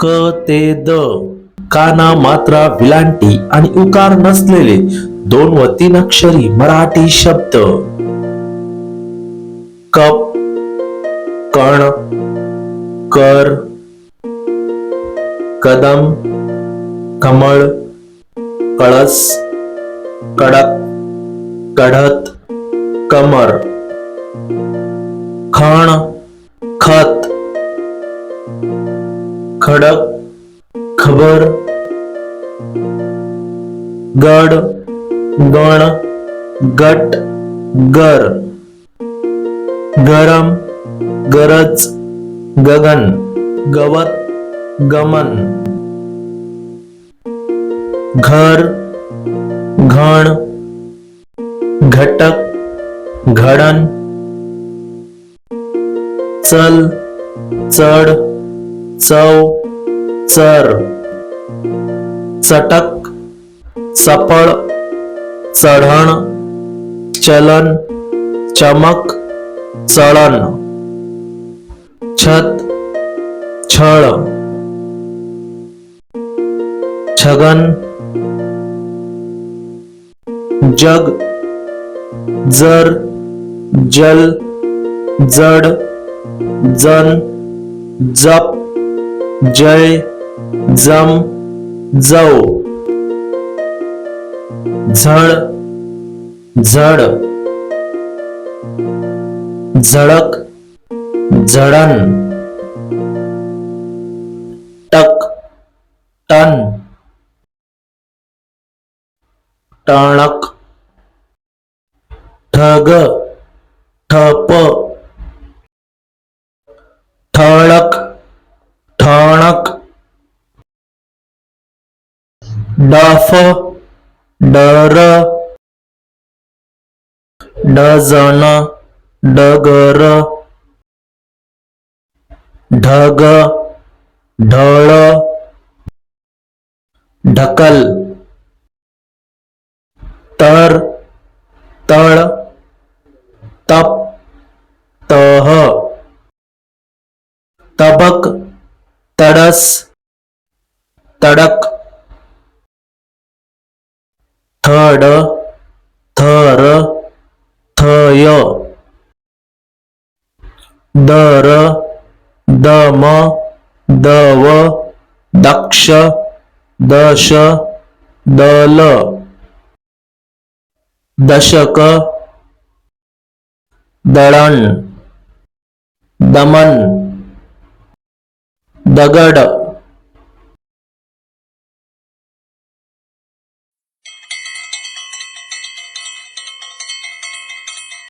क ते द काना मात्रा विलांटी आणि उकार नसलेले दोन व तीन अक्षरी मराठी शब्द. कप कण कर कदम कमळ कळस कडक कढत कमर. खण खडक खबर गड गण गट गर गरम गरज गगन गवत गमन घर घण घटक घडण चल चढ चव चर चटक चपळ चढण चलन चमक चळण छत छळ छगन जग जर जल जड जन जप जय जम जव। झळ झड। झडक झडण टक टन। टणक। ठग ठप। डफ डर डझन डगर ढग ढळ ढकल तर तळ तप तह तबक तडस तडक થડ થર થય. દર દમ દવ દક્ષ દશ દલ. દશક દળણ દમન દગડ